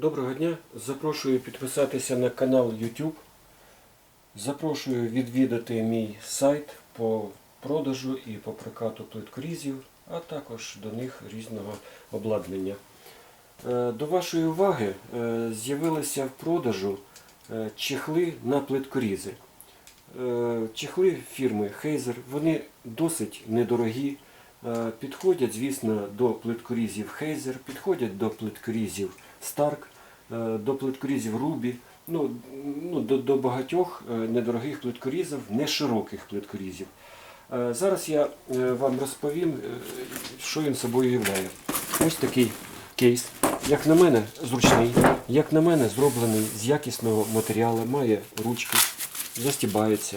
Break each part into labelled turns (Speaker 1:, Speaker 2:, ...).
Speaker 1: Доброго дня. Запрошую підписатися на канал YouTube. Запрошую відвідати мій сайт по продажу і по прокату плиткорізів, а також до них різного обладнання. Е, До вашої уваги е, з'явилися в продажу е, чехли на плиткорізи. Чехли фірми Heiser, вони досить недорогі. Е, Підходять, звісно, до плиткорізів Heiser, підходять до плиткорізів Stark, е, до плиткорізів Ruby, ну, ну, до, до багатьох е, недорогих плиткорізів, не широких плиткорізів. Зараз я вам розповім, що він собою являє. Ось такий кейс. Як на мене, зручний, як на мене, зроблений з якісного матеріалу, має ручки, застібається.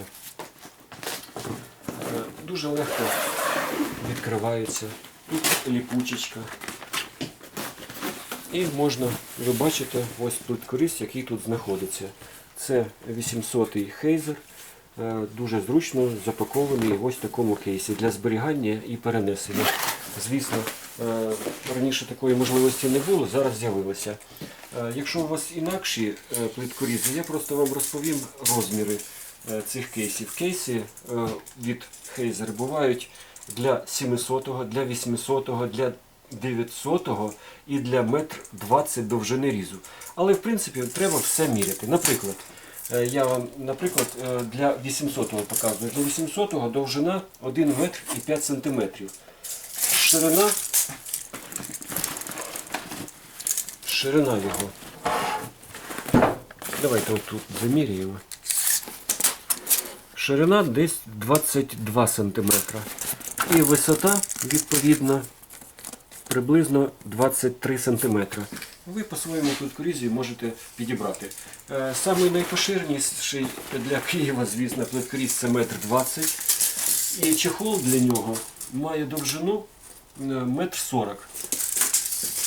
Speaker 1: Дуже легко відкривається. Тут ліпучечка. І можна, ви бачите, ось плиткоріз, який тут знаходиться. Це 800-й хейзер, е, дуже зручно запакований в ось такому кейсі для зберігання і перенесення. Звісно, е, раніше такої можливості не було, зараз з'явилося. Е, Якщо у вас інакші плиткорізи, я просто вам розповім розміри цих кейсів. Кейси від Heiser бувають для 700, для 800, для 900 і для метр 20 довжини різу. Але в принципі треба все міряти. Наприклад, е, я вам, наприклад, е, для 800 показую. Для 800 довжина 1 метр і 5 сантиметрів. Ширина, ширина його. Давайте отут заміряємо. Ширина десь 22 см. І висота, відповідно, приблизно 23 см. Ви по своєму плиткорізі можете підібрати. Е, Самий найпоширеніший для Києва, звісно, плиткоріз це 1,20 м. І чехол для нього має довжину е, 1,40 м.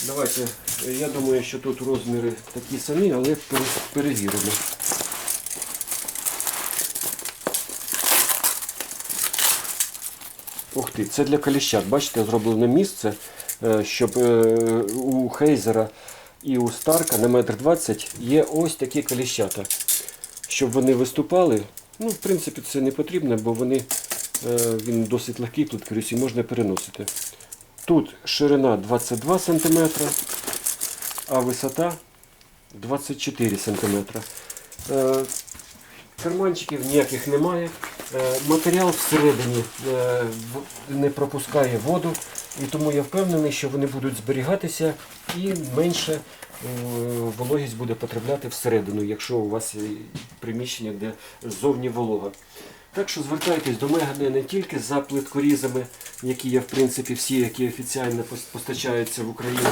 Speaker 1: Давайте, е, я думаю, що тут розміри такі самі, але пере- перевіримо. Ух ти, це для коліщат. Бачите, зроблено місце, е, щоб е, у Хейзера і у Старка на метр двадцять є ось такі коліщата. Щоб вони виступали. Ну, в принципі, це не потрібно, бо вони, е, він досить легкий плиткоріз і можна переносити. Тут ширина 22 см, а висота 24 см. Карманчиків ніяких немає. Е, Матеріал всередині е, не пропускає воду, і тому я впевнений, що вони будуть зберігатися і менше е, вологість буде потрапляти всередину, якщо у вас приміщення, де ззовні волога. Так що звертайтесь до мене не тільки за плиткорізами, які є в принципі всі, які офіційно постачаються в Україну,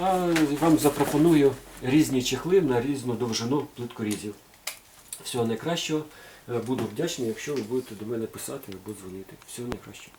Speaker 1: а вам запропоную різні чехли на різну довжину плиткорізів. Всього найкращого. Е, Буду вдячний, якщо ви будете до мене писати або дзвонити. Всього найкращого.